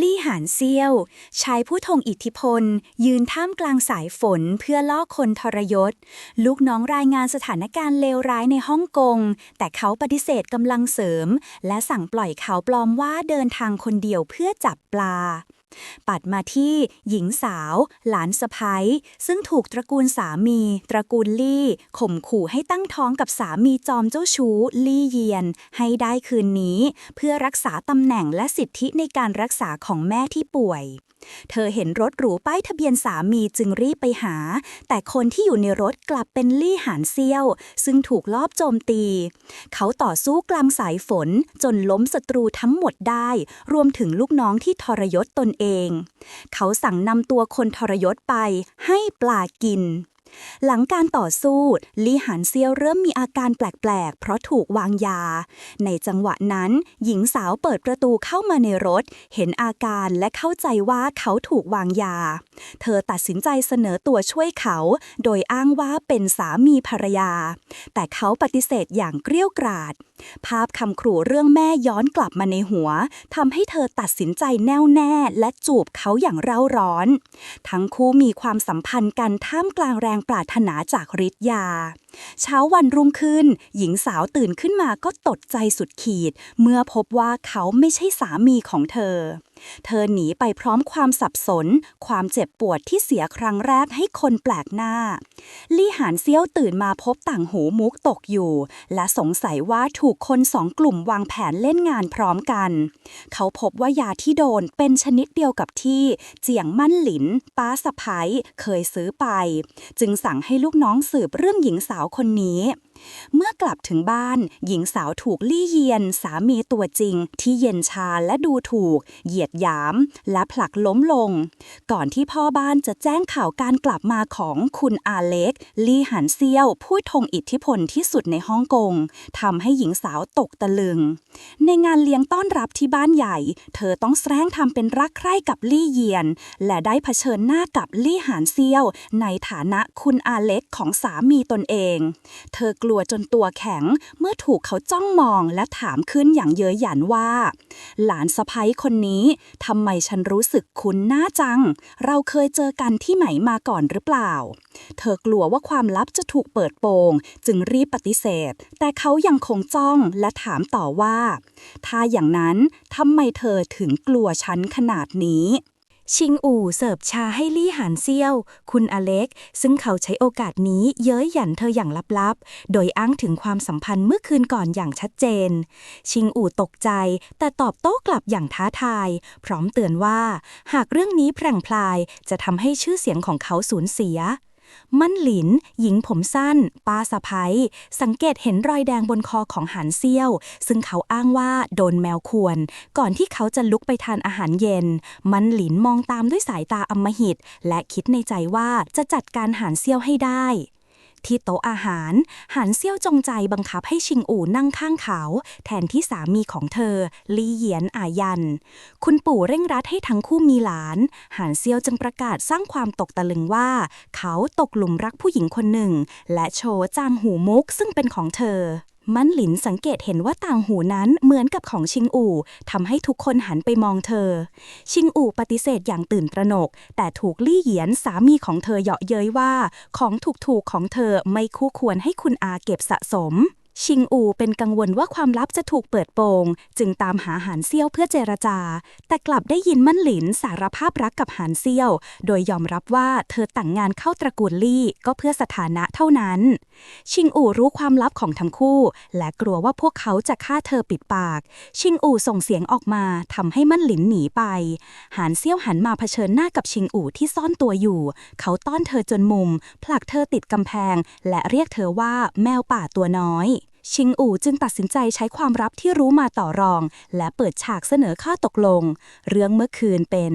ลี่หานเซียว ชายผู้ทงอิทธิพล ยืนท่ามกลางสายฝนเพื่อล่อคนทรยศ ลูกน้องรายงานสถานการณ์เลวร้ายในฮ่องกง แต่เขาปฏิเสธกำลังเสริม และสั่งปล่อยเขาปลอมว่าเดินทางคนเดียวเพื่อจับปลา ปัดมาที่หญิงสาว หลานสะพ้ยซึ่งถูกตระกูลสามี ตระกูลลี่ ข่มขู่ให้ตั้งท้องกับสามีจอมเจ้าชู้ลี่เยียน ให้ได้คืนนี้ เพื่อรักษาตำแหน่งและสิทธิในการรักษาของแม่ที่ป่วย เธอเห็นรถหรูป้ายทะเบียนสามีจึงรีบไปหา แต่คนที่อยู่ในรถกลับเป็นลี่หานเซียว ซึ่งถูกลอบโจมตี เขาต่อสู้กลางสายฝนจนล้มศัตรูทั้งหมดได้ รวมถึงลูกน้องที่ทรยศตนเอง เขาสั่งนำตัวคนทรยศไปให้ปลากิน หลังการต่อสู้ลี่หันเซียวเริ่มมีอาการแปลกๆ เพราะถูกวางยา ในจังหวะนั้น หญิงสาวเปิดประตูเข้ามาในรถ เห็นอาการและเข้าใจว่าเขาถูกวางยา เธอตัดสินใจเสนอตัวช่วยเขา โดยอ้างว่าเป็นสามีภรรยา แต่เขาปฏิเสธอย่างเกรี้ยวกราด ภาพคำขู่เรื่องแม่ย้อนกลับมาในหัวทำให้เธอตัดสินใจแน่วแน่ และจูบเขาอย่างเร่าร้อน ทั้งคู่มีความสัมพันธ์กันท่ามกลางแรงปรารถนาจากฤทธิ์ยา เช้าวันรุ่งขึ้น หญิงสาวตื่นขึ้นมาก็ตกใจสุดขีด เมื่อพบว่าเขาไม่ใช่สามีของเธอ เธอหนีไปพร้อมความสับสน ความเจ็บปวดที่เสียครั้งแรกให้คนแปลกหน้า ลี่หานเซี่ยวตื่นมาพบต่างหูมุกตกอยู่ และสงสัยว่าถูกคนสองกลุ่มวางแผนเล่นงานพร้อมกัน เขาพบว่ายาที่โดนเป็นชนิดเดียวกับที่ เจียงมั่นหลิน ป้าสะพ้ยเคยซื้อไป จึงสั่งให้ลูกน้องสืบเรื่องหญิงสาวคนนี้ เมื่อกลับถึงบ้าน หญิงสาวถูกลี่เยียน สามีตัวจริง ที่เย็นชาและดูถูก เหยียดหยาม และผลักล้มลง ก่อนที่พ่อบ้านจะแจ้งข่าวการกลับมาของคุณอาเล็ก ลี่หันเซียว ผู้ทงอิทธิพลที่สุดในฮ่องกงทำให้หญิงสาวตกตะลึง ในงานเลี้ยงต้อนรับที่บ้านใหญ่ เธอต้องแสร้งทำเป็นรักใคร่กับลี่เยียน และได้เผชิญหน้ากับลี่หานเซียว ในฐานะคุณอาเล็กของสามีตนเอง เธอกลัวลัวจนตัวแข็ง เมื่อถูกเขาจ้องมองและถามขึ้นอย่างเย้ยหยันว่า หลานสะพ้ยคนนี้ทำไมฉันรู้สึกคุ้นหน้าจัง เราเคยเจอกันที่ไหนมาก่อนหรือเปล่า เธอกลัวว่าความลับจะถูกเปิดโปง จึงรีบปฏิเสธ แต่เขายังคงจ้องและถามต่อว่า ถ้าอย่างนั้นทำไมเธอถึงกลัวฉันขนาดนี้ ชิงอู่เสิร์ฟชาให้ลี่หานเซียว คุณอเล็ก ซึ่งเขาใช้โอกาสนี้เย้ยหยันเธออย่างลับๆ โดยอ้างถึงความสัมพันธ์เมื่อคืนก่อนอย่างชัดเจน ชิงอู่ตกใจ แต่ตอบโต้กลับอย่างท้าทาย พร้อมเตือนว่า หากเรื่องนี้แพร่งพลายจะทำให้ชื่อเสียงของเขาสูญเสีย มั่นหลิน หญิงผมสั้น ป้าสะพ้ยสังเกตเห็นรอยแดงบนคอของหานเซี่ยว ซึ่งเขาอ้างว่าโดนแมวข่วน ก่อนที่เขาจะลุกไปทานอาหารเย็น มันหลินมองตามด้วยสายตาอมหิต และคิดในใจว่าจะจัดการหานเซี่ยวให้ได้ ที่โต๊ะอาหาร หันเซี่ยวจงใจบังคับให้ชิงอู่นั่งข้างเขา แทนที่สามีของเธอ ลี่เหยียนอายัน คุณปู่เร่งรัดให้ทั้งคู่มีหลานหานเซียวจึงประกาศสร้างความตกตะลึงว่า เขาตกหลุมรักผู้หญิงคนหนึ่ง และโชว์จางหูมุกซึ่งเป็นของเธอ มั่นหลินสังเกตเห็นว่าต่างหูนั้นเหมือนกับของชิงอู่ทำให้ทุกคนหันไปมองเธอ ชิงอู่ปฏิเสธอย่างตื่นตระหนก แต่ถูกลี่เหยียนสามีของเธอเยาะเย้ยว่า ของถูกๆของเธอไม่คู่ควรให้คุณอาเก็บสะสม ชิงอูเป็นกังวลว่าความลับจะถูกเปิดโปง จึงตามหาหานเซี่ยวเพื่อเจรจา แต่กลับได้ยินมั่นหลินสารภาพรักกับหานเซี่ยว โดยยอมรับว่าเธอแต่งงานเข้าตระกูลลี่ก็เพื่อสถานะเท่านั้น ชิงอู่รู้ความลับของทั้งคู่ และกลัวว่าพวกเขาจะฆ่าเธอปิดปาก ชิงอู่ส่งเสียงออกมาทำให้มั่นหลินหนีไป หานเซี่ยวหันมาเผชิญหน้ากับชิงอู่ที่ซ่อนตัวอยู่ เขาต้อนเธอจนมุม ผลักเธอติดกำแพง และเรียกเธอว่าแมวป่าตัวน้อย ชิงอู่จึงตัดสินใจใช้ความลับที่รู้มาต่อรอง และเปิดฉากเสนอข้อตกลง เรื่องเมื่อคืนเป็น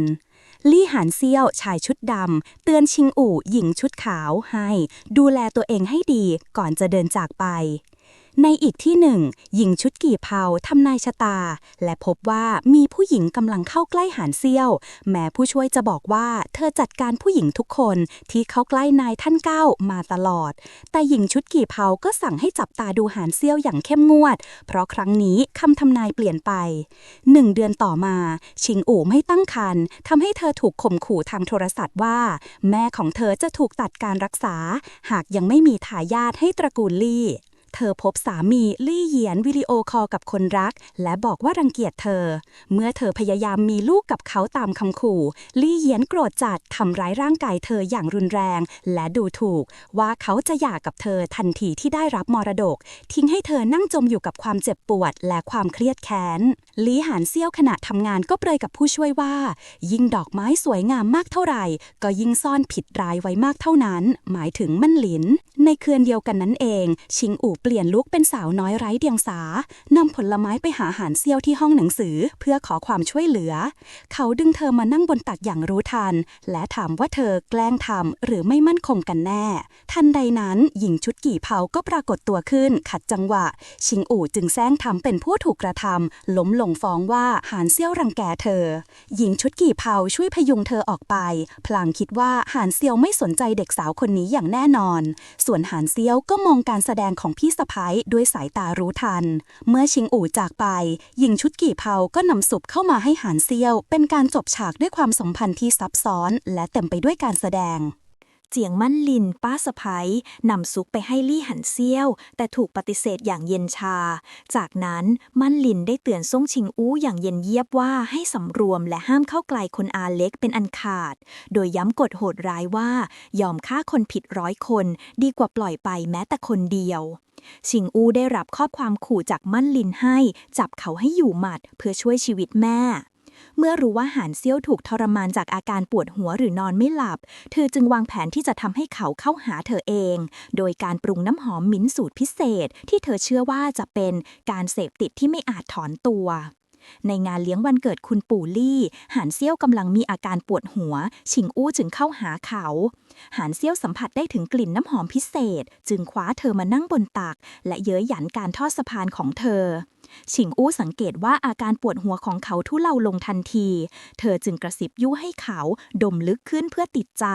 ลี่หานเซี่ยวชายชุดดำเตือนชิงอู่หญิงชุดขาวให้ ดูแลตัวเองให้ดีก่อนจะเดินจากไป ในอีกที่หนึ่งหญิงชุดกี่เผาทำนายชะตา และพบว่ามีผู้หญิงกำลังเข้าใกล้หานเซี่ยว แม้ผู้ช่วยจะบอกว่าเธอจัดการผู้หญิงทุกคนที่เข้าใกล้นายท่านเก้ามาตลอด แต่หญิงชุดกี่เผาก็สั่งให้จับตาดูหานเซี่ยวอย่างเข้มงวด เพราะครั้งนี้คำทำนายเปลี่ยนไปหนึ่งเดือนต่อมา ชิงอู่ไม่ตั้งครรภ์ทำให้เธอถูกข่มขู่ทางโทรศัพท์ว่า แม่ของเธอจะถูกตัดการรักษา หากยังไม่มีทายาทให้ตระกูลลี่ เธอพบสามีลี่เหยียนวิดีโอคอลกับคนรัก และบอกว่ารังเกียจเธอ เมื่อเธอพยายามมีลูกกับเขาตามคำขู่ ลี่เหยียนโกรธจัดทำร้ายร่างกายเธออย่างรุนแรง และดูถูก ว่าเขาจะหย่ากับเธอทันทีที่ได้รับมรดก ทิ้งให้เธอนั่งจมอยู่กับความเจ็บปวดและความเครียดแค้นลี่หานเซี่ยวขณะทำงานก็เปรยกับผู้ช่วยว่า ยิ่งดอกไม้สวยงามมากเท่าไหร่ ก็ยิ่งซ่อนผิดร้ายไว้มากเท่านั้น หมายถึงมั่นหลิน ในคืนเดียวกันนั้นเอง ชิงอู่เปลี่ยนลุคเป็นสาวน้อยไร้เดียงสานำผลไม้ไปหาหานเซี่ยวที่ห้องหนังสือเพื่อขอความช่วยเหลือ เขาดึงเธอมานั่งบนตักอย่างรู้ทัน และถามว่าเธอแกล้งทำหรือไม่มั่นคงกันแน่ ทันใดนั้น หญิงชุดกี่เผาก็ปรากฏตัวขึ้น ขัดจังหวะ ชิงอู่จึงแซงทำเป็นผู้ถูกกระทำล้มลงฟ้องว่าหานเซี่ยวรังแกเธอ หญิงชุดกี่เผาช่วยพยุงเธอออกไป พลางคิดว่าหานเซี่ยวไม่สนใจเด็กสาวคนนี้อย่างแน่นอน ส่วนหานเซี่ยวก็มองการแสดงของพี่สะพ้ายด้วยสายตารู้ทัน เมื่อชิงอู่จากไป หญิงชุดกี่เผาก็นำสุปเข้ามาให้หานเซียว เป็นการจบฉากด้วยความสัมพันธ์ที่ซับซ้อน และเต็มไปด้วยการแสดง เจียงมั่นลิน ป้าสะพ้ยนำซุกไปให้ลี่หันเซี่ยว แต่ถูกปฏิเสธอย่างเย็นชา จากนั้นมั่นลินได้เตือนซ่งชิงอู้อย่างเย็นเยียบว่าให้สำรวมและห้ามเข้าใกลคนอาเล็กเป็นอันขาด โดยย้ำกฎโหดร้ายว่า ยอมฆ่าคนผิดร้อยคน ดีกว่าปล่อยไปแม้แต่คนเดียวชิงอูได้รับข้อความขู่จากมั่นลินให้ จับเขาให้อยู่หมัดเพื่อช่วยชีวิตแม่ เมื่อรู้ว่าหานเซี่ยวถูกทรมานจากอาการปวดหัวหรือนอนไม่หลับ เธอจึงวางแผนที่จะทำให้เขาเข้าหาเธอเอง โดยการปรุงน้ำหอมมิ้นสูตรพิเศษ ที่เธอเชื่อว่าจะเป็นการเสพติดที่ไม่อาจถอนตัว ในงานเลี้ยงวันเกิดคุณปู่ลี่ หานเซี่ยวกำลังมีอาการปวดหัว ชิงอู้จึงเข้าหาเขา หานเซี่ยวสัมผัสได้ถึงกลิ่นน้ำหอมพิเศษ จึงคว้าเธอมานั่งบนตัก และเย้ยหยันการทอดสะพานของเธอ ชิงอู้สังเกตว่าอาการปวดหัวของเขาทุเลาลงทันที เธอจึงกระซิบยุให้เขาดมลึกขึ้นเพื่อติดใจ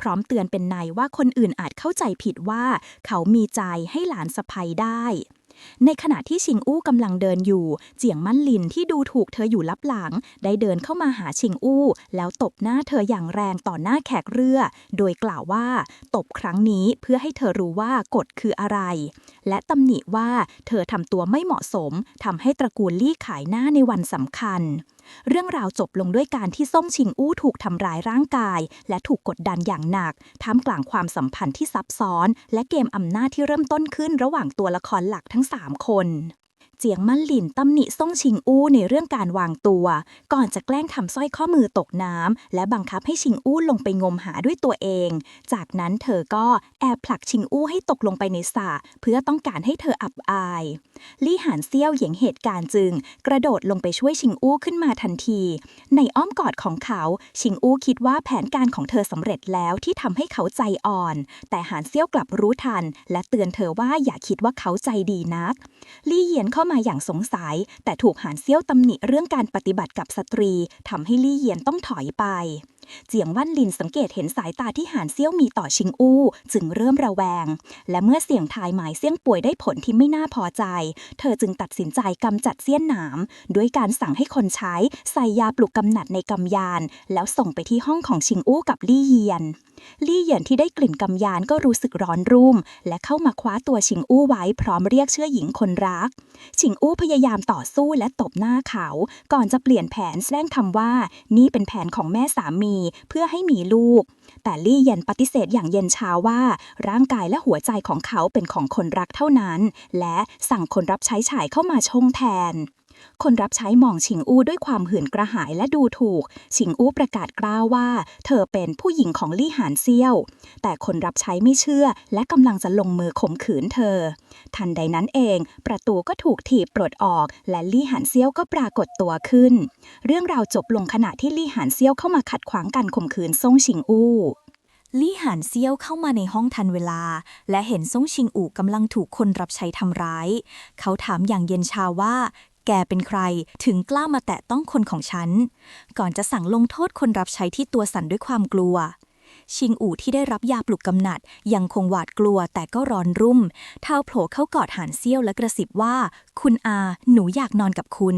พร้อมเตือนเป็นในว่าคนอื่นอาจเข้าใจผิดว่า เขามีใจให้หลานสะใภ้ได้ ในขณะที่ชิงอู้กำลังเดินอยู่ เจียงมั่นลินที่ดูถูกเธออยู่ลับหลัง ได้เดินเข้ามาหาชิงอู้ แล้วตบหน้าเธออย่างแรงต่อหน้าแขกเรือ โดยกล่าวว่า ตบครั้งนี้เพื่อให้เธอรู้ว่ากฎคืออะไร และตำหนิว่าเธอทำตัวไม่เหมาะสมทำให้ตระกูลลี่ขายหน้าในวันสำคัญ เรื่องราวจบลงด้วยการที่ส้มชิงอู้ถูกทำร้ายร่างกาย และถูกกดดันอย่างหนักท่ามกลางความสัมพันธ์ที่ซับซ้อน และเกมอำนาจที่เริ่มต้นขึ้นระหว่างตัวละครหลักทั้ง 3 คน เจียงมั่นหลินตำหนิซ่งชิงอู้ในเรื่องการวางตัว ก่อนจะแกล้งทำสร้อยข้อมือตกน้ำและบังคับให้ชิงอู้ลงไปงมหาด้วยตัวเอง จากนั้นเธอก็แอบผลักชิงอู้ให้ตกลงไปในสระเพื่อต้องการให้เธออับอาย ลี่หานเซี่ยวเห็นเหตุการณ์จึง กระโดดลงไปช่วยชิงอู้ขึ้นมาทันที ในอ้อมกอดของเขา ชิงอู้คิดว่าแผนการของเธอสำเร็จแล้วที่ทำให้เขาใจอ่อน แต่หานเซี่ยวกลับรู้ทัน และเตือนเธอว่าอย่าคิดว่าเขาใจดีนัก ลี่เหยียนเข้ามาอย่างสงสัย แต่ถูกหานเซี่ยวตำหนิเรื่องการปฏิบัติกับสตรีทำให้ลี่เยียนต้องถอยไป เจียงวันลินสังเกตเห็นสายตาที่หานเซี่ยวมีต่อชิงอู้ จึงเริ่มระแวง และเมื่อเสี่ยงทายหมายเสี่ยงป่วยได้ผลที่ไม่น่าพอใจ เธอจึงตัดสินใจกำจัดเสี้ยนหนามด้วยการสั่งให้คนใช้ใส่ยาปลุกกำหนัดในกำยาน แล้วส่งไปที่ห้องของชิงอู้กับลี่เยียน ลี่เยียนที่ได้กลิ่นกำยานก็รู้สึกร้อนรุ่ม และเข้ามาคว้าตัวชิงอู้ไว้พร้อมเรียกเชื่อหญิงคนรัก ชิงอู้พยายามต่อสู้และตบหน้าเขา ก่อนจะเปลี่ยนแผนแสดงคำว่า นี่เป็นแผนของแม่สามีเพื่อให้มีลูก แต่ลี่เย็นปฏิเสธอย่างเย็นชาว่า ร่างกายและหัวใจของเขาเป็นของคนรักเท่านั้น และสั่งคนรับใช้ชายเข้ามาชงแทน คนรับใช้มองชิงอู้ด้วยความหื่นกระหายและดูถูก ชิงอู้ประกาศกล้าวว่า เธอเป็นผู้หญิงของลี่หานเซี่ยว แต่คนรับใช้ไม่เชื่อ และกำลังจะลงมือข่มขืนเธอ ทันใดนั้นเอง ประตูก็ถูกถีบปลดออก และลี่หานเซี่ยวก็ปรากฏตัวขึ้น เรื่องราวจบลงขณะที่ลี่หานเซี่ยวเข้ามาขัดขวางการข่มขืนซ่งชิงอู้ลี่หานเซี่ยวเข้ามาในห้องทันเวลา และเห็นซ่งชิงอู่กำลังถูกคนรับใช้ทำร้าย เขาถามอย่างเย็นชาว่า แกเป็นใคร ถึงกล้ามาแตะต้องคนของฉัน ก่อนจะสั่งลงโทษคนรับใช้ที่ตัวสั่นด้วยความกลัว ชิงอู่ที่ได้รับยาปลุกกำหนัด ยังคงหวาดกลัวแต่ก็ร้อนรุ่ม เท้าโผล่เข้ากอดหานเซี่ยวและกระซิบว่า คุณอา หนูอยากนอนกับคุณ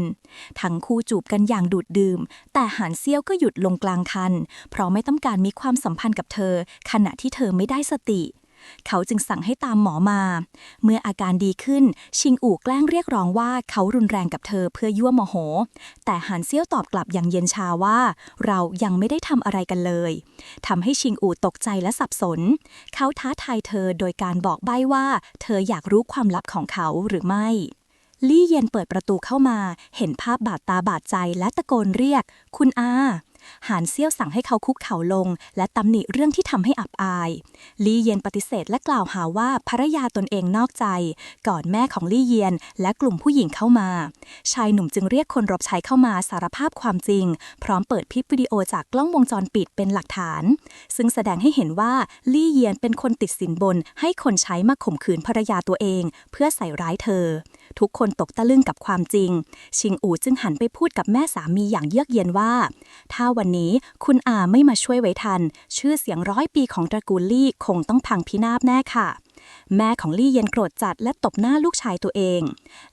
ทั้งคู่จูบกันอย่างดูดดื่ม แต่หานเซี่ยวก็หยุดลงกลางคัน เพราะไม่ต้องการมีความสัมพันธ์กับเธอ ขณะที่เธอไม่ได้สติ เขาจึงสั่งให้ตามหมอมา เมื่ออาการดีขึ้น ชิงอู่แกล้งเรียกร้องว่าเขารุนแรงกับเธอเพื่อยั่วโมโห แต่หานเซี่ยวตอบกลับอย่างเย็นชาว่า เรายังไม่ได้ทำอะไรกันเลยทำให้ชิงอู่ตกใจและสับสน เขาท้าทายเธอโดยการบอกใบ้ว่า เธออยากรู้ความลับของเขาหรือไม่ลี่เย็นเปิดประตูเข้ามา เห็นภาพบาดตาบาดใจและตะโกนเรียก คุณอา หานเซี่ยวสั่งให้เขาคุกเข่าลง และตำหนิเรื่องที่ทำให้อับอาย ลี่เย็นปฏิเสธและกล่าวหาว่าภรรยาตนเองนอกใจ ก่อนแม่ของลี่เยียน และกลุ่มผู้หญิงเข้ามา ชายหนุ่มจึงเรียกคนรบใช้เข้ามาสารภาพความจริง พร้อมเปิดคลิปวิดีโอจากกล้องวงจรปิดเป็นหลักฐาน ซึ่งแสดงให้เห็นว่าลี่เยียนเป็นคนติดสินบน ให้คนใช้มาข่มขืนภรรยาตัวเอง เพื่อใส่ร้ายเธอ ทุกคนตกตะลึงกับความจริง ชิงอูจึงหันไปพูดกับแม่สามีอย่างเยือกเย็นว่าถ้าวันนี้ คุณอาไม่มาช่วยไว้ทัน ชื่อเสียงร้อยปีของตระกูลลี่คงต้องพังพินาศแน่ค่ะ แม่ของลี่เย็นโกรธจัดและตบหน้าลูกชายตัวเอง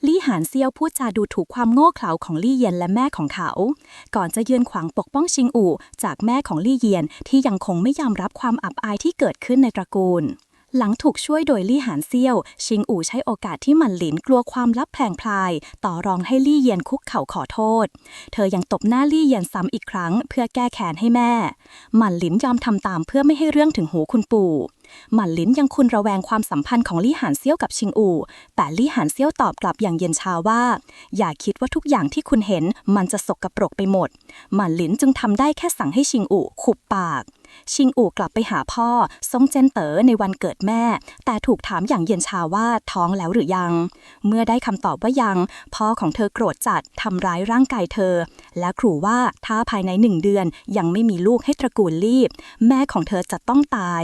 ลี่หานเซียวพูดจาดูถูกความโง่เขลาของลี่เย็นและแม่ของเขา ก่อนจะยืนขวางปกป้องชิงอู่จากแม่ของลี่เยียนที่ยังคงไม่ยอมรับความอับอายที่เกิดขึ้นในตระกูล หลังถูกช่วยโดยลี่หานเซียว ชิงอู่ใช้โอกาสที่หมันหลินกลัวความลับแผลงพลาย ต่อรองให้ลี่เยียนคุกเข่าขอโทษ เธอยังตบหน้าลี่เยียนซ้ำอีกครั้ง เพื่อแก้แค้นให้แม่ หมันหลินยอมทำตามเพื่อไม่ให้เรื่องถึงหูคุณปู่หมันลินยังคุณระแวงความสัมพันธ์ของลี่หานเซี่ยวกับชิงอู่แต่ลี่หานเซี่ยวตอบกลับอย่างเย็นชาว่า อย่าคิดว่าทุกอย่างที่คุณเห็น มันจะสกรปรกไปหมด หมันลินจึงทำได้แค่สั่งให้ชิงอู่ขุบปาก ชิงอู่กลับไปหาพ่อซงเจนเต๋อในวันเกิดแม่ แต่ถูกถามอย่างเย็นชาว่าท้องแล้วหรือยัง เมื่อได้คำตอบว่ายัง พ่อของเธอโกรธจัดทำร้ายร่างกายเธอ และขู่ว่าถ้าภายในหนึ่งเดือนยังไม่มีลูกให้ตระกูลรีบ แม่ของเธอจะต้องตาย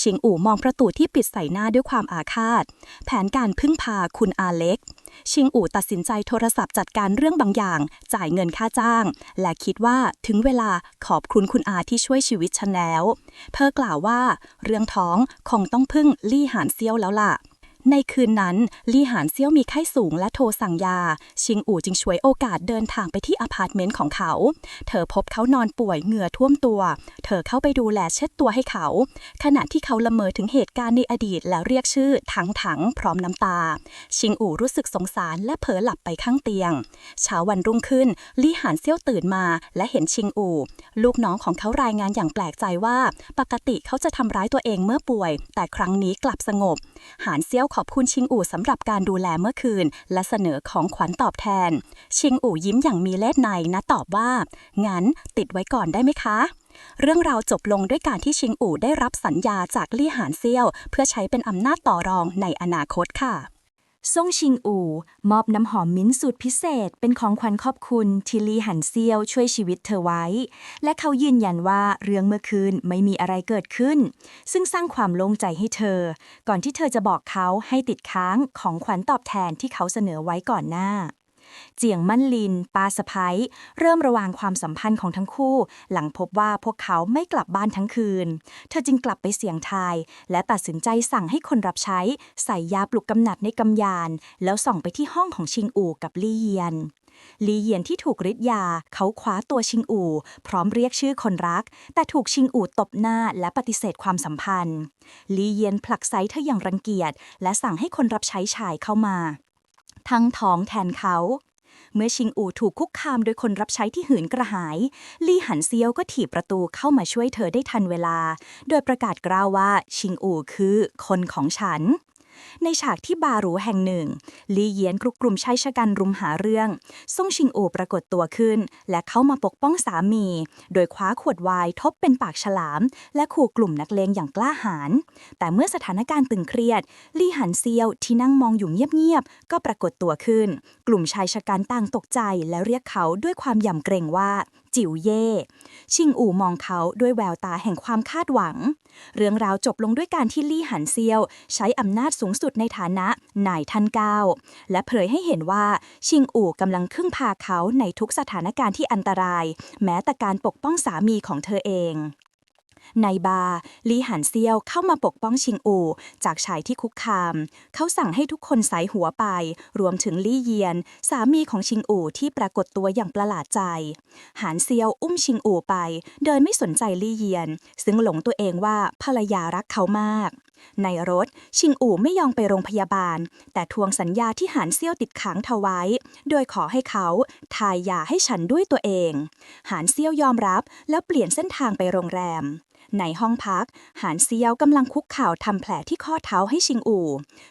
ชิงอู่มองประตูที่ปิดใส่หน้าด้วยความอาฆาต แผนการพึ่งพาคุณอาเล็ก ชิงอู่ตัดสินใจโทรศัพท์จัดการเรื่องบางอย่าง จ่ายเงินค่าจ้าง และคิดว่าถึงเวลาขอบคุณคุณอาที่ช่วยชีวิตฉันแล้ว เธอกล่าวว่า เรื่องท้องคงต้องพึ่งลี่หานเซียวแล้วล่ะ ในคืนนั้นลี่หานเซี่ยวมีไข้สูงและโทรสั่งยา ชิงอู่จึงช่วยโอกาสเดินทางไปที่อพาร์ตเมนต์ของเขา เธอพบเขานอนป่วยเหงื่อท่วมตัว เธอเข้าไปดูแลเช็ดตัวให้เขา ขณะที่เขาละเมอถึงเหตุการณ์ในอดีตแล้วเรียกชื่อถังถังพร้อมน้ำตา ชิงอู่รู้สึกสงสารและเผลอหลับไปข้างเตียง เช้าวันรุ่งขึ้นลี่หานเซี่ยวตื่นมาและเห็นชิงอู่ ลูกน้องของเขารายงานอย่างแปลกใจว่า ปกติเขาจะทำร้ายตัวเองเมื่อป่วย แต่ครั้งนี้กลับสงบ หานเซี่ยวขอบคุณชิงอู่สำหรับการดูแลเมื่อคืน และเสนอของขวัญตอบแทน ชิงอู่ยิ้มอย่างมีเล่ห์ในนะตอบว่า งั้นติดไว้ก่อนได้ไหมคะเรื่องราวจบลงด้วยการที่ชิงอู่ได้รับสัญญาจากลี่หานเซียว เพื่อใช้เป็นอำนาจต่อรองในอนาคตค่ะ ซ่งชิงอู่ มอบน้ำหอมมิ้นสูตรพิเศษ เป็นของขวัญขอบคุณที่ลีหันเซียวช่วยชีวิตเธอไว้ และเขายืนยันว่าเรื่องเมื่อคืนไม่มีอะไรเกิดขึ้น ซึ่งสร้างความโล่งใจให้เธอ ก่อนที่เธอจะบอกเขาให้ติดค้างของขวัญตอบแทนที่เขาเสนอไว้ก่อนหน้า เจียงมั่นลิน ปาสะพ้ยเริ่มระวางความสัมพันธ์ของทั้งคู่ หลังพบว่าพวกเขาไม่กลับบ้านทั้งคืน เธอจึงกลับไปเสียงทาย และตัดสินใจสั่งให้คนรับใช้ ใส่ยาปลุกกำหนัดในกำยาน แล้วส่องไปที่ห้องของชิงอูกับลี่เยียนลีเยียนที่ถูกฤทธิ์ยา เขาคว้าตัวชิงอู่ พร้อมเรียกชื่อคนรัก แต่ถูกชิงอู่ตบหน้าและปฏิเสธความสัมพันธ์ ลีเยียนผลักไซเธออย่างรังเกียจ และสั่งให้คนรับใช้ชายเข้ามา ทั้งท้องแทนเขา เมื่อชิงอูถูกคุกคามโดยคนรับใช้ที่หืนกระหาย ลี่หันเซียวก็ถีบประตูเข้ามาช่วยเธอได้ทันเวลา โดยประกาศกล่าวว่าชิงอูคือคนของฉัน ในฉากที่บาร์หรูแห่งหนึ่ง ลีเยียนกรุกกลุ่มชายชะกันรุมหาเรื่อง ซ่งชิงอูปรากฏตัวขึ้น และเข้ามาปกป้องสามี โดยคว้าขวดไวน์ทบเป็นปากฉลาม และขู่กลุ่มนักเลงอย่างกล้าหาญ แต่เมื่อสถานการณ์ตึงเครียด ลีหันเซียวที่นั่งมองอยู่เงียบๆ ก็ปรากฏตัวขึ้น กลุ่มชายชะกันต่างตกใจและเรียกเขาด้วยความยำเกรงว่า จิ๋วเย่ ชิงอู่มองเขาด้วยแววตาแห่งความคาดหวัง เรื่องราวจบลงด้วยการที่ลี่หันเซียว ใช้อำนาจสูงสุดในฐานะนายท่านเก้าและเผยให้เห็นว่าชิงอู่กำลังครึ่งพาเขาในทุกสถานการณ์ที่อันตราย แม้แต่การปกป้องสามีของเธอเอง ในบาร์ลีหันเซียวเข้ามาปกป้องชิงอู จากชายที่คุกคาม เขาสั่งให้ทุกคนใส่หัวไป รวมถึงลี่เยียน สามีของชิงอูที่ปรากฏตัวอย่างประหลาดใจ หานเซียวอุ้มชิงอูไปโดยไม่สนใจลี่เยียน ซึ่งหลงตัวเองว่าภรรยารักเขามาก ในรถชิงอูไม่ยอมไปโรงพยาบาล แต่ทวงสัญญาที่หานเซียวติดขังเธอไว้ โดยขอให้เขาทายยาให้ฉันด้วยตัวเอง หานเซียวยอมรับแล้วเปลี่ยนเส้นทางไปโรงแรม ในห้องพัก หานเซียวกำลังคุกเข่าทำแผลที่ข้อเท้าให้ชิงอู่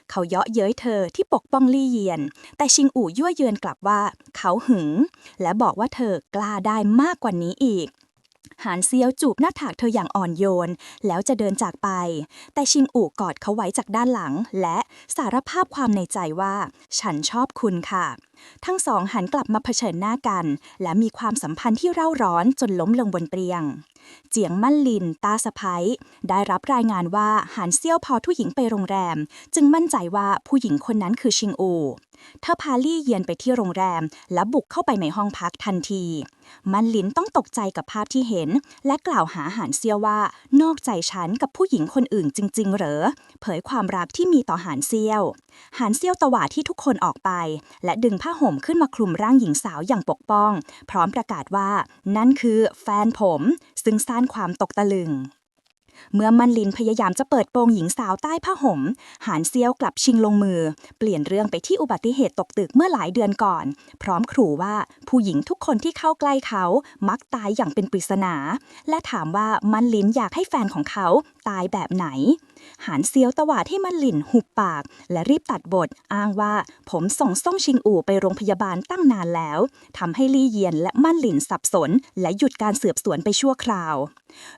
เขาเยาะเย้ยเธอที่ปกป้องลี่เยียน แต่ชิงอู่ยั่วเยือนกลับว่า เขาหึง และบอกว่าเธอกล้าได้มากกว่านี้อีกหานเซียวจูบหน้าผากเธออย่างอ่อนโยน แล้วจะเดินจากไป แต่ชิงอู่กอดเขาไว้จากด้านหลัง และสารภาพความในใจว่า ฉันชอบคุณค่ะ ทั้งสองหันกลับมาเผชิญหน้ากัน และมีความสัมพันธ์ที่เร่าร้อนจนล้มลงบนเตียง เจียงมั่นลิน ตาสะพ้ยได้รับรายงานว่าหานเซี่ยวพอผู้หญิงไปโรงแรม จึงมั่นใจว่าผู้หญิงคนนั้นคือชิงอูเธอพาลี่เยียนไปที่โรงแรม และบุกเข้าไปในห้องพักทันที มันลินต้องตกใจกับภาพที่เห็น และกล่าวหาหานเซียวว่า นอกใจฉันกับผู้หญิงคนอื่นจริง ๆ เหรอ เผยความรักที่มีต่อหานเซียว หานเซี่ยวตวาดที่ทุกคนออกไป และดึงผ้าห่มขึ้นมาคลุมร่างหญิงสาวอย่างปกป้อง พร้อมประกาศว่า นั่นคือแฟนผม ซึ่งสร้างความตกตะลึงเมื่อมันลินพยายามจะเปิดโปงหญิงสาวใต้ผ้าห่ม หานเซียวกลับชิงลงมือ เปลี่ยนเรื่องไปที่อุบัติเหตุตกตึกเมื่อหลายเดือนก่อน พร้อมขู่ว่าผู้หญิงทุกคนที่เข้าใกล้เขา มักตายอย่างเป็นปริศนา และถามว่ามันลินอยากให้แฟนของเขาตายแบบไหน หานเซียวตวาดให้มันหลินหุบปาก และรีบตัดบท อ้างว่าผมส่งซ่องชิงอู่ไปโรงพยาบาลตั้งนานแล้วทำให้ลี่เยียนและมั่นหลินสับสน และหยุดการสืบสวนไปชั่วคราว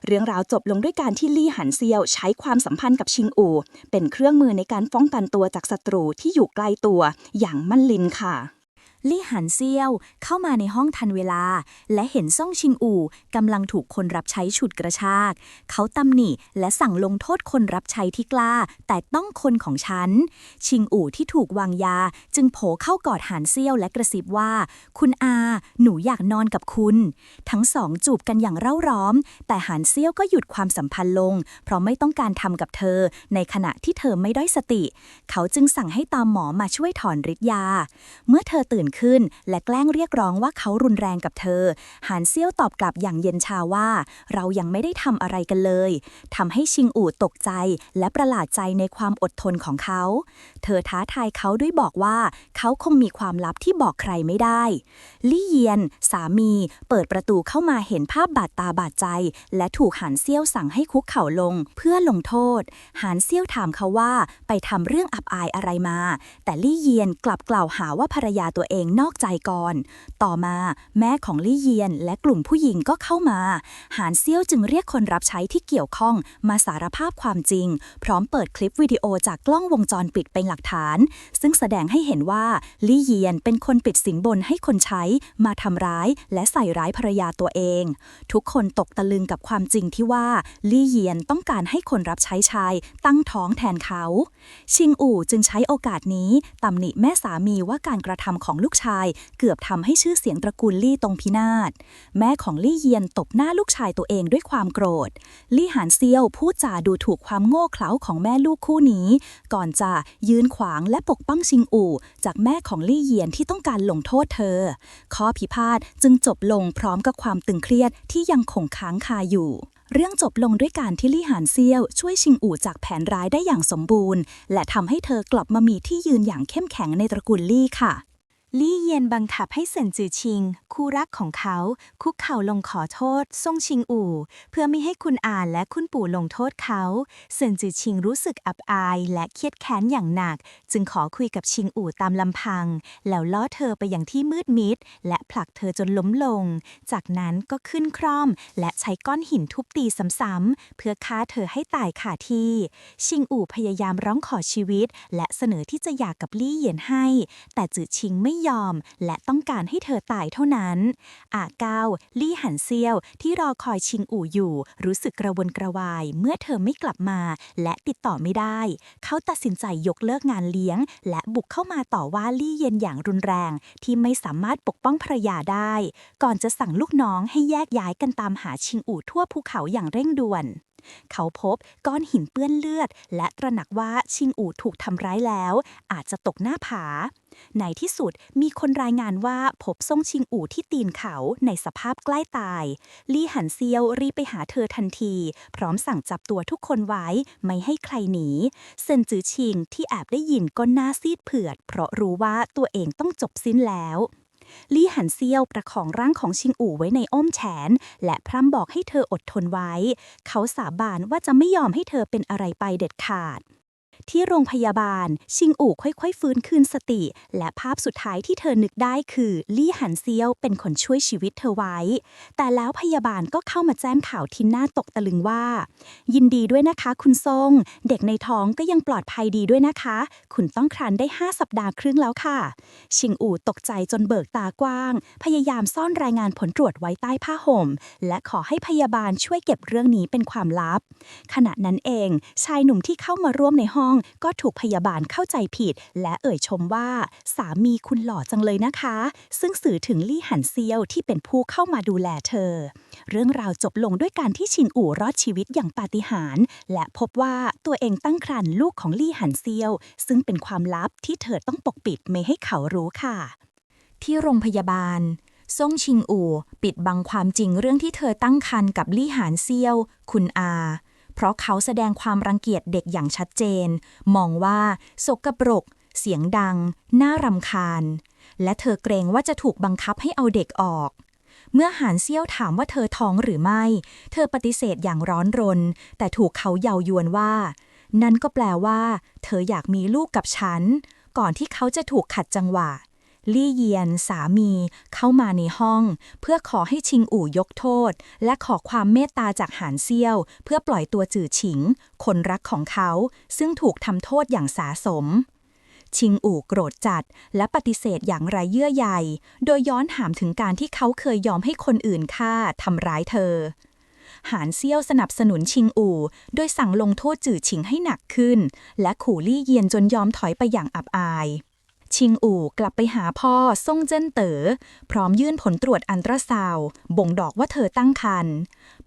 เรื่องราวจบลงด้วยการที่ลี่หันเซียวใช้ความสัมพันธ์กับชิงอู่ เป็นเครื่องมือในการป้องกันตัวจากศัตรูที่อยู่ใกล้ตัว อย่างมั่นลินค่ะ ลี่หันเซียวเข้ามาในห้องทันเวลา และเห็นซ่องชิงอู่กำลังถูกคนรับใช้ฉุดกระชาก เขาตำหนิและสั่งลงโทษคนรับใช้ที่กล้า แต่ต้องคนของฉัน ชิงอู่ที่ถูกวางยา จึงโผเข้ากอดหานเซียวและกระซิบว่า คุณอา หนูอยากนอนกับคุณ ทั้งสองจูบกันอย่างเร่าร้อม แต่หานเซียวก็หยุดความสัมพันธ์ลง เพราะไม่ต้องการทำกับเธอ ในขณะที่เธอไม่ได้สติ เขาจึงสั่งให้ตามหมอมาช่วยถอนฤทธิ์ยา เมื่อเธอตื่นขึ้น และแกล้งเรียกร้องว่าเขารุนแรงกับเธอ หานเซี่ยวตอบกลับอย่างเย็นชาว่า เรายังไม่ได้ทำอะไรกันเลยทำให้ชิงอู่ตกใจและประหลาดใจในความอดทนของเขา เธอท้าทายเขาด้วยบอกว่า เขาคงมีความลับที่บอกใครไม่ได้ ลี่เยียน สามี เปิดประตูเข้ามาเห็นภาพบาดตาบาดใจ และถูกหานเซี่ยวสั่งให้คุกเข่าลง เพื่อลงโทษ หานเซี่ยวถามเขาว่าไปทำเรื่องอับอายอะไรมา แต่ลี่เยียนกลับกล่าวหาว่าภรรยาตัวเองนอกใจก่อน ต่อมาแม่ของลี่เยียนและกลุ่มผู้หญิงก็เข้ามา หานเซี่ยวจึงเรียกคนรับใช้ที่เกี่ยวข้องมาสารภาพความจริง พร้อมเปิดคลิปวิดีโอจากกล้องวงจรปิดเป็นหลักฐาน ซึ่งแสดงให้เห็นว่าลี่เยียนเป็นคนปิดสินบนให้คนใช้ มาทำร้ายและใส่ร้ายภรรยาตัวเอง ทุกคนตกตะลึงกับความจริงที่ว่าลี่เยียนต้องการให้คนรับใช้ชายตั้งท้องแทนเขา ชิงอู่จึงใช้โอกาสนี้ตำหนิแม่สามีว่าการกระทำของลูกชาย เกือบทำให้ชื่อเสียงตระกูลลี่ตรงพินาศ แม่ของลี่เยียนตบหน้าลูกชายตัวเองด้วยความโกรธ ลี่หานเซียวพูดจาดูถูกความโง่เขลาของแม่ลูกคู่นี้ ก่อนจะยืนขวางและปกป้องชิงอู่ จากแม่ของลี่เยียนที่ต้องการลงโทษเธอ ข้อพิพาทจึงจบลงพร้อมกับความตึงเครียดที่ยังคงค้างคาอยู่เรื่องจบลงด้วยการที่ลี่หานเซียวช่วยชิงอู่จากแผนร้ายได้อย่างสมบูรณ์ และทำให้เธอกลับมามีที่ยืนอย่างเข้มแข็งในตระกูลลี่ค่ะ ลี่เยียนบังคับให้เซินจือชิง คู่รักของเขา คุกเข่าลงขอโทษซ่งชิงอู่ เพื่อไม่ให้คุณอาและคุณปู่ลงโทษเขาเซินจือชิงรู้สึกอับอายและเครียดแค้นอย่างหนัก จึงขอคุยกับชิงอู่ตามลำพัง แล้วล่อเธอไปอย่างที่มืดมิด และผลักเธอจนล้มลง จากนั้นก็ขึ้นคร่อม และใช้ก้อนหินทุบตีซ้ำๆเพื่อฆ่าเธอให้ตายขาที่ ชิงอู่พยายามร้องขอชีวิต และเสนอที่จะหย่ากกับลี่เยียนให้ แต่จือชิงไม่ยอมและต้องการให้เธอตายเท่านั้นอาเกาลี่หันเซียวที่รอคอยชิงอู่อยู่ รู้สึกกระวนกระวาย เมื่อเธอไม่กลับมา และติดต่อไม่ได้ เขาตัดสินใจยกเลิกงานเลี้ยง และบุกเข้ามาต่อว่าลี่เย็นอย่างรุนแรง ที่ไม่สามารถปกป้องภรรยาได้ ก่อนจะสั่งลูกน้องให้แยกย้ายกันตามหาชิงอู่ทั่วภูเขาอย่างเร่งด่วนเขาพบก้อนหินเปื้อนเลือด และตระหนักว่าชิงอู่ถูกทำร้ายแล้ว อาจจะตกหน้าผา ในที่สุดมีคนรายงานว่าพบซ่งชิงอู่ที่ตีนเขาในสภาพใกล้ตาย ลี่หันเซียวรีบไปหาเธอทันที พร้อมสั่งจับตัวทุกคนไว้ไม่ให้ใครหนี เซินจือชิงที่แอบได้ยินก็หน้าซีดเผือด เพราะรู้ว่าตัวเองต้องจบสิ้นแล้วลี่หันเซียวประคองร่างของชิงอู่ไว้ในอ้อมแขน และพร่ำบอกให้เธออดทนไว้ เขาสาบานว่าจะไม่ยอมให้เธอเป็นอะไรไปเด็ดขาด ที่โรงพยาบาล ชิงอู่ค่อยๆ ฟื้นคืนสติ และภาพสุดท้ายที่เธอนึกได้คือลี่หันเซียวเป็นคนช่วยชีวิตเธอไว้ แต่แล้วพยาบาลก็เข้ามาแจ้งข่าวที่น่าตกตะลึงว่า ยินดีด้วยนะคะคุณทรง เด็กในท้องก็ยังปลอดภัยดีด้วยนะคะ คุณต้องครรภ์ได้ 5 สัปดาห์ครึ่งแล้วค่ะ ชิงอู่ตกใจจนเบิกตากว้าง พยายามซ่อนรายงานผลตรวจไว้ใต้ผ้าห่ม และขอให้พยาบาลช่วยเก็บเรื่องนี้เป็นความลับ ขณะนั้นเอง ชายหนุ่มที่เข้ามาร่วมในห้องก็ถูกพยาบาลเข้าใจผิด และเอ่ยชมว่า สามีคุณหล่อจังเลยนะคะ ซึ่งสื่อถึงลี่หันเซียวที่เป็นผู้เข้ามาดูแลเธอ เรื่องราวจบลงด้วยการที่ชิงอู่รอดชีวิตอย่างปาฏิหาริย์และพบว่าตัวเองตั้งครรภ์ลูกของลี่หันเซียว ซึ่งเป็นความลับที่เธอต้องปกปิดไม่ให้เขารู้ค่ะ ที่โรงพยาบาลซ่งชิงอู่ ปิดบังความจริงเรื่องที่เธอตั้งครรภ์กับลี่หานเซียว คุณอา เพราะเขาแสดงความรังเกียจเด็กอย่างชัดเจน มองว่าสกปรก เสียงดัง น่ารำคาญ และเธอเกรงว่าจะถูกบังคับให้เอาเด็กออก เมื่อหานเซี่ยวถามว่าเธอท้องหรือไม่ เธอปฏิเสธอย่างร้อนรน แต่ถูกเขาเยาวยวนว่า นั่นก็แปลว่า เธออยากมีลูกกับฉัน ก่อนที่เขาจะถูกขัดจังหวะ ลี่เยียน สามี เข้ามาในห้อง เพื่อขอให้ชิงอู่ยกโทษ และขอความเมตตาจากหานเซี่ยว เพื่อปล่อยตัวจื่อฉิง คนรักของเขา ซึ่งถูกทำโทษอย่างสาสม ชิงอู่โกรธจัดและปฏิเสธอย่างไรเยื่อใยโดยย้อนถามถึงการที่เขาเคยยอมให้คนอื่นฆ่าทำร้ายเธอหานเซี่ยวสนับสนุนชิงอู่ โดยสั่งลงโทษจื่อฉิงให้หนักขึ้น และขู่ลี่เยียนจนยอมถอยไปอย่างอับอาย ชิงอู่กลับไปหาพ่อซ่งเจิ้นเต๋อพร้อมยื่นผลตรวจอันตราซาวบ่งบอกว่าเธอตั้งครรภ์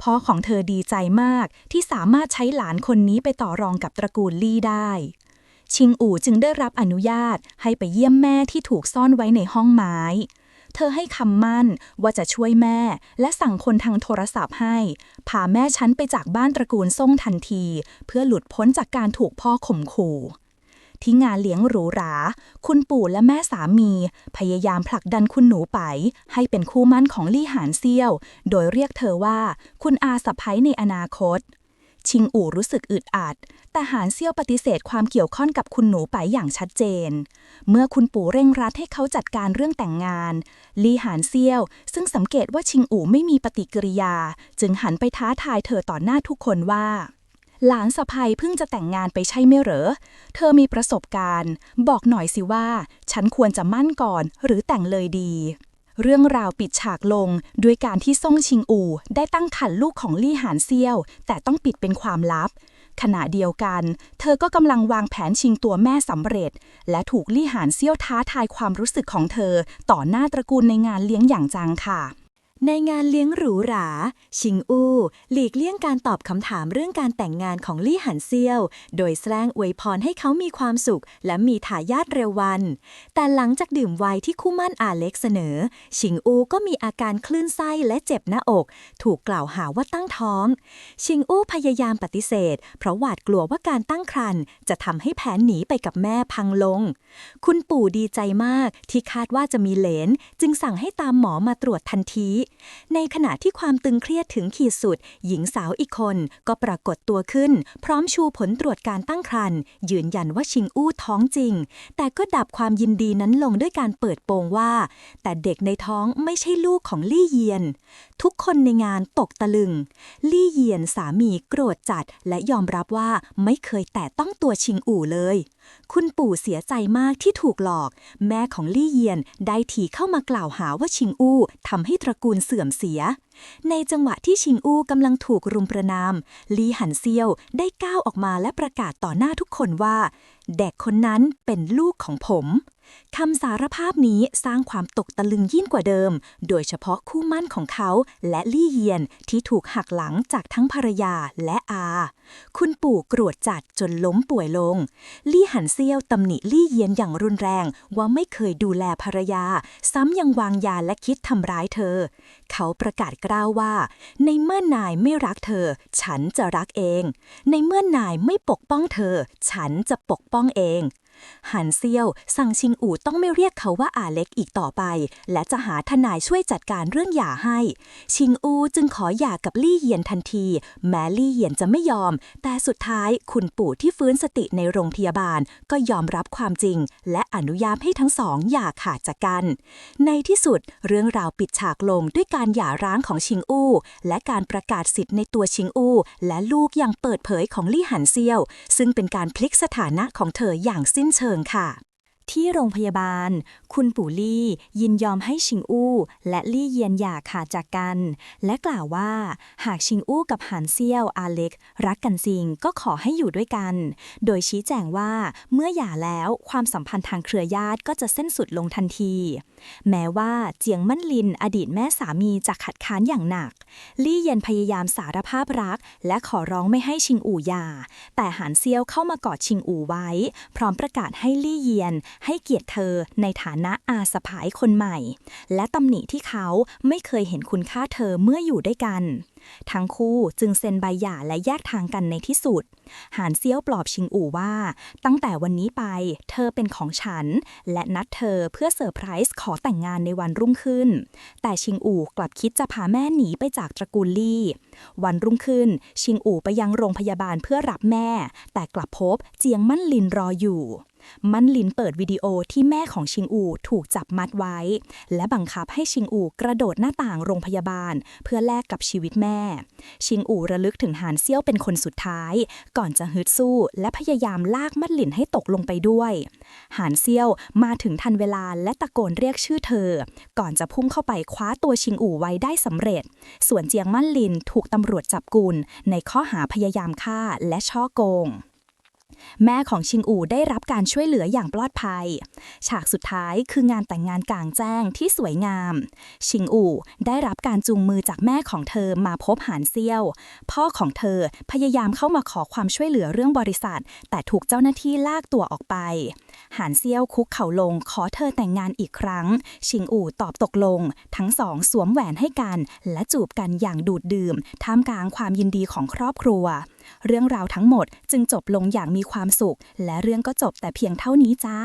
พ่อของเธอดีใจมากที่สามารถใช้หลานคนนี้ไปต่อรองกับตระกูลลี่ได้ ชิงอู่จึงได้รับอนุญาตให้ไปเยี่ยมแม่ที่ถูกซ่อนไว้ในห้องไม้ เธอให้คำมั่นว่าจะช่วยแม่ และสั่งคนทางโทรศัพท์ให้ พาแม่ฉันไปจากบ้านตระกูลซ่งทันที เพื่อหลุดพ้นจากการถูกพ่อข่มขู่ ที่งานเลี้ยงหรูหรา คุณปู่และแม่สามี พยายามผลักดันคุณหนูไป ให้เป็นคู่มั่นของลี่หานเซี่ยว โดยเรียกเธอว่า คุณอาสะพ้ยในอนาคต ชิงอู่รู้สึกอึดอัด แต่หานเซี่ยวปฏิเสธความเกี่ยวข้องกับคุณหนูไปอย่างชัดเจน เมื่อคุณปู่เร่งรัดให้เขาจัดการเรื่องแต่งงาน ลี่หานเซี่ยว ซึ่งสังเกตว่าชิงอู่ไม่มีปฏิกิริยา จึงหันไปท้าทายเธอต่อหน้าทุกคนว่า หลานสะพ้ยเพิ่งจะแต่งงานไปใช่ไหมเหรอ เธอมีประสบการณ์ บอกหน่อยสิว่า ฉันควรจะมั่นก่อนหรือแต่งเลยดี เรื่องราวปิดฉากลงด้วยการที่ซ่งชิงอูได้ตั้งครรภ์ลูกของลี่หานเซี่ยว แต่ต้องปิดเป็นความลับ ขณะเดียวกัน เธอก็กำลังวางแผนชิงตัวแม่สำเร็จ และถูกลี่หานเซี่ยวท้าทายความรู้สึกของเธอ ต่อหน้าตระกูลในงานเลี้ยงอย่างจังค่ะ ในงานเลี้ยงหรูหรา ชิงอู่หลีกเลี่ยงการตอบคำถามเรื่องการแต่งงานของลี่หันเซียว โดยแสดงอวยพรให้เขามีความสุข และมีทายาทเร็ววัน แต่หลังจากดื่มไวน์ที่คู่มั่นอาเล็กเสนอ ชิงอูก็มีอาการคลื่นไส้และเจ็บหน้าอก ถูกกล่าวหาว่าตั้งท้อง ชิงอูพยายามปฏิเสธ เพราะหวาดกลัวว่าการตั้งครรภ์จะทำให้แผนหนีไปกับแม่พังลง คุณปู่ดีใจมากที่คาดว่าจะมีเหลน จึงสั่งให้ตามหมอมาตรวจทันทีในขณะที่ความตึงเครียดถึงขีดสุด หญิงสาวอีกคนก็ปรากฏตัวขึ้น พร้อมชูผลตรวจการตั้งครรภ์ยืนยันว่าชิงอู้ท้องจริง แต่ก็ดับความยินดีนั้นลงด้วยการเปิดโปงว่า แต่เด็กในท้องไม่ใช่ลูกของลี่เยียน ทุกคนในงานตกตะลึง ลี่เยียนสามีโกรธจัดและยอมรับว่าไม่เคยแตะต้องตัวชิงอู่เลย คุณปู่เสียใจมากที่ถูกหลอก แม่ของลี่เยียนได้ทีเข้ามากล่าวหาว่าชิงอู้ทำให้ตระกูลเสื่อมเสีย ในจังหวะที่ชิงอูกำลังถูกรุมประนาม ลีหันเซียวได้ก้าวออกมาและประกาศต่อหน้าทุกคนว่า เด็กคนนั้นเป็นลูกของผม คำสารภาพนี้สร้างความตกตะลึงยิ่งกว่าเดิม โดยเฉพาะคู่มั่นของเขาและลี่เยียนที่ถูกหักหลังจากทั้งภรรยาและอา คุณปู่โกรธจัดจนล้มป่วยลง ลี่หันเซียวตำหนิลี่เยียนอย่างรุนแรงว่าไม่เคยดูแลภรรยา ซ้ำยังวางยาและคิดทำร้ายเธอ เขาประกาศกล้าวว่า ในเมื่อนายไม่รักเธอ ฉันจะรักเอง ในเมื่อนายไม่ปกป้องเธอ ฉันจะปกป้องเองหันเซียวสั่งชิงอู่ต้องไม่เรียกเขาว่าอาเล็กอีกต่อไป และจะหาทนายช่วยจัดการเรื่องหย่าให้ ชิงอูจึงขอหย่ากับลี่เยียนทันที แม้ลี่เยียนจะไม่ยอม แต่สุดท้ายคุณปู่ที่ฟื้นสติในโรงพยาบาล ก็ยอมรับความจริง และอนุญาตให้ทั้งสองหย่าขาดจากกัน ในที่สุดเรื่องราวปิดฉากลงด้วยการหย่าร้างของชิงอูและการประกาศสิทธิ์ในตัวชิงอูและลูกอย่างเปิดเผยของลี่หันเซียว ซึ่งเป็นการพลิกสถานะของเธออย่างสิ้นเชิงค่ะ ที่โรงพยาบาล คุณปู่ลี่ยินยอมให้ชิงอู้ และลี่เยียนหย่าขาดจากกัน และกล่าวว่า หากชิงอู้กับหันเซียวอาเล็ก รักกันจริงก็ขอให้อยู่ด้วยกัน โดยชี้แจงว่าเมื่อหย่าแล้วความสัมพันธ์ทางเครือญาติก็จะเส้นสุดลงทันที แม้ว่าเจียงมั่นลินอดีตแม่สามีจะขัดค้านอย่างหนัก ลี่เยียนพยายามสารภาพรัก และขอร้องไม่ให้ชิงอู่หย่าแต่หานเซียวเข้ามากอดชิงอู่ไว้ พร้อมประกาศให้ลี่เยียนให้เกียรติเธอในฐานะอาสะผายคนใหม่ และตำหนิที่เขาไม่เคยเห็นคุณค่าเธอเมื่ออยู่ด้วยกัน ทั้งคู่จึงเซ็นใบหย่าและแยกทางกันในที่สุด หานเซียวปลอบชิงอู่ว่า ตั้งแต่วันนี้ไปเธอเป็นของฉัน และนัดเธอเพื่อเซอร์ไพรส์ขอแต่งงานในวันรุ่งขึ้น แต่ชิงอู่กลับคิดจะพาแม่หนีไปจากตระกูลลี่ วันรุ่งขึ้น ชิงอู่ไปยังโรงพยาบาลเพื่อรับแม่ แต่กลับพบเจียงมั่นลินรออยู่ มันลินเปิดวิดีโอที่แม่ของชิงอูถูกจับมัดไว้ และบังคับให้ชิงอูกระโดดหน้าต่างโรงพยาบาล เพื่อแลกกับชีวิตแม่ ชิงอูระลึกถึงหานเซี่ยวเป็นคนสุดท้าย ก่อนจะฮึดสู้ และพยายามลากมั่นลินให้ตกลงไปด้วย หานเซี่ยวมาถึงทันเวลาและตะโกนเรียกชื่อเธอ ก่อนจะพุ่งเข้าไปคว้าตัวชิงอูไว้ได้สำเร็จ ส่วนเจียงมั่นลินถูกตำรวจจับกุลในข้อหาพยายามฆ่าและช่อโกง แม่ของชิงอูได้รับการช่วยเหลืออย่างปลอดภัย ฉากสุดท้ายคืองานแต่งงานกลางแจ้งที่สวยงาม ชิงอูได้รับการจูงมือจากแม่ของเธอมาพบหานเซี่ยว พ่อของเธอพยายามเข้ามาขอความช่วยเหลือเรื่องบริษัท แต่ถูกเจ้าหน้าที่ลากตัวออกไป หานเซี่ยวคุกเข่าลงขอเธอแต่งงานอีกครั้ง ชิงอูตอบตกลง ทั้งสองสวมแหวนให้กัน และจูบกันอย่างดูดดื่ม ท่ามกลางความยินดีของครอบครัวเรื่องราวทั้งหมดจึงจบลงอย่างมีความสุข และเรื่องก็จบแต่เพียงเท่านี้จ้า